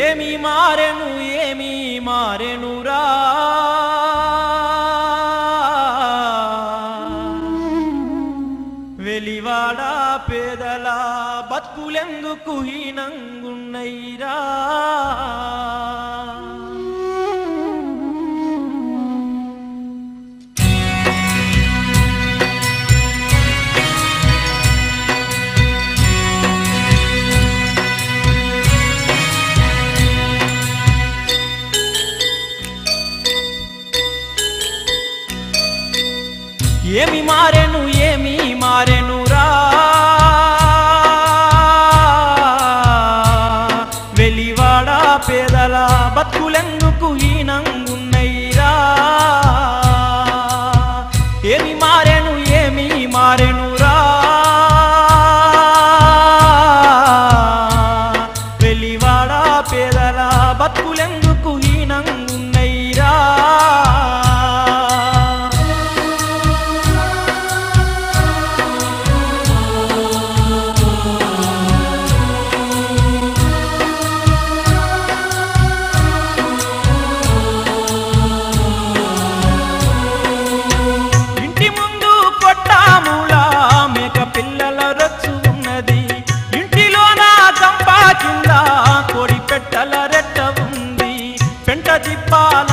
ఏమి మారెను ఏమి మారెనురా? వెలివాడ పేదల బతుకులెందుకు హీనంగున్నైరా यदि पाला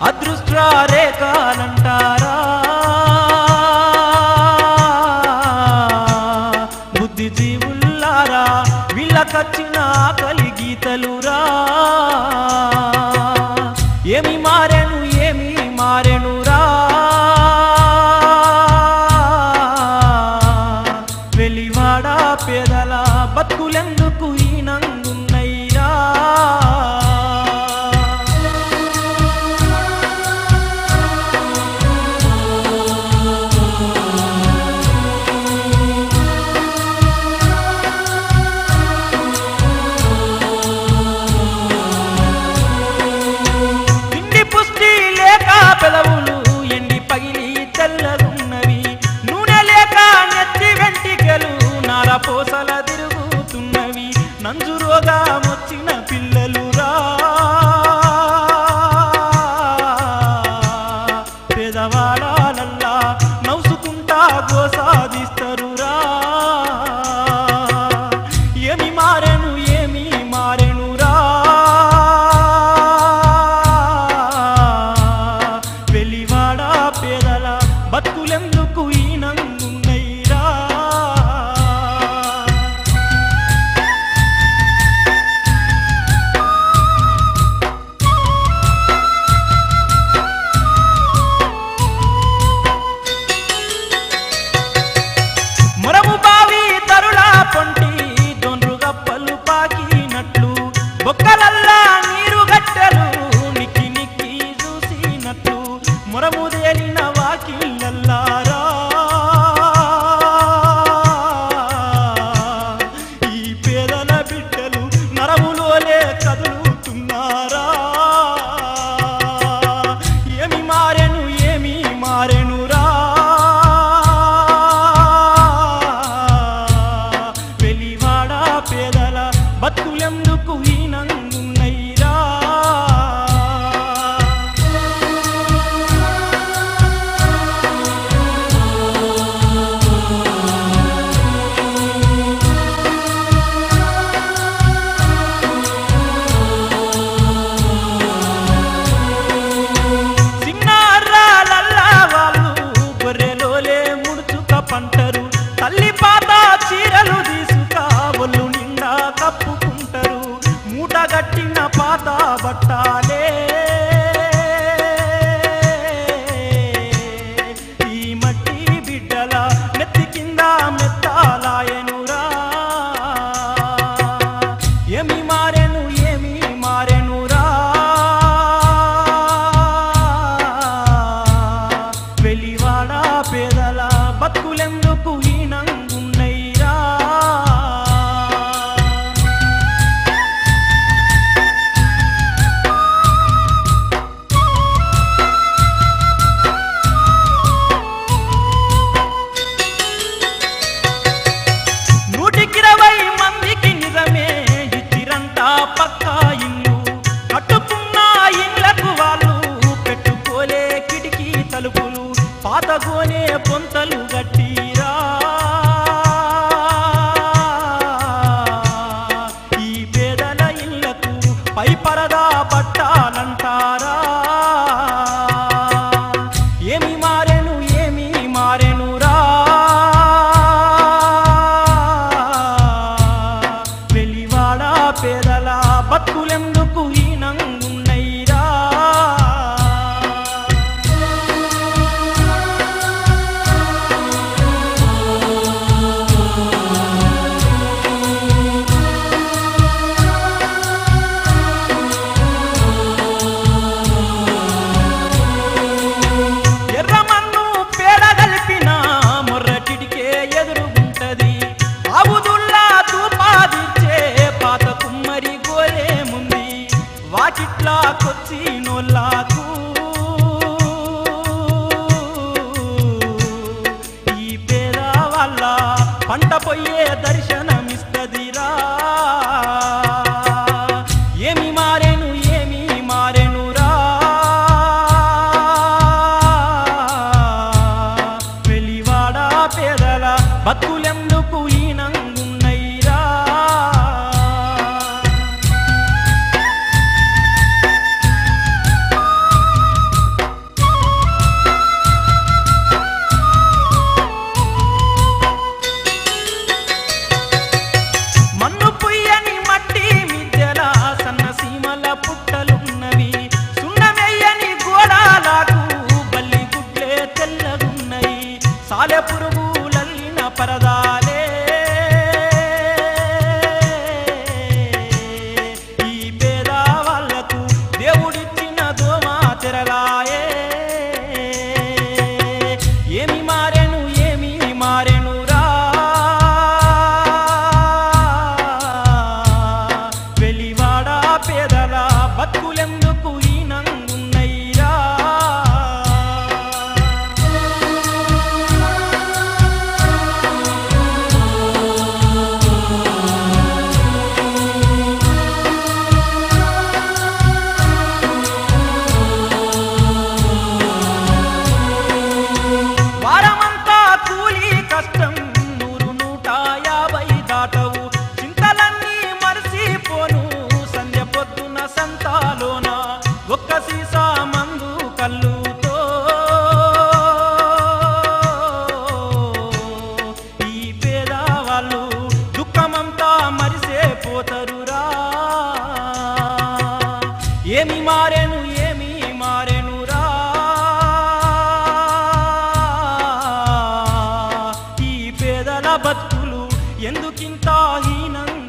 అదృష్టారే కాలంటారా బుద్ధిజీవుల్లారా వీళ్ళకచ్చిన కలి గీతలురా ఏమి మారెను ఏమి మారెనురా. వెలివాడా పేదల బతుకులెంత are E para பொய்யே தரி సాలె పురుగులల్లిన ఎందుకింత హీనంగున్నైరా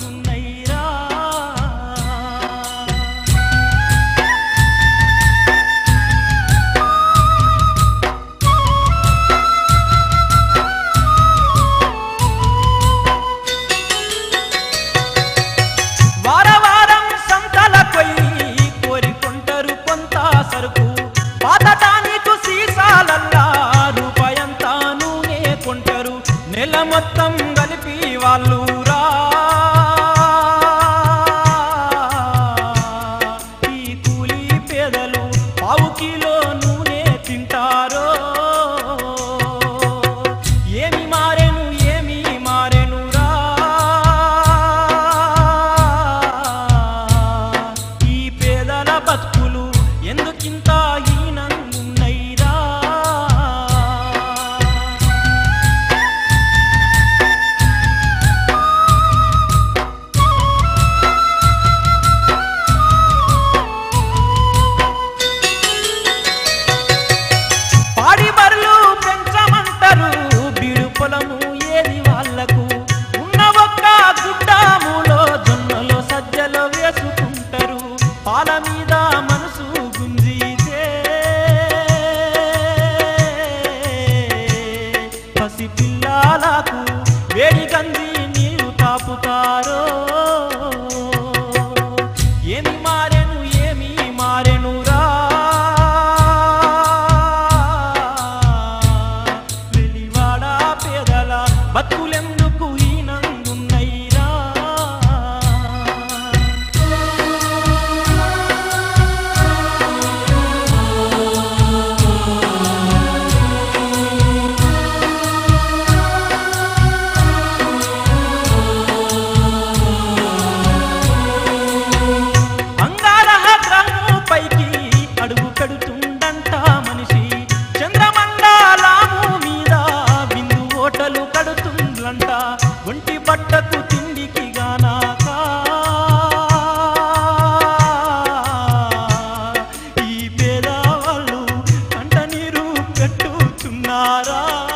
नारा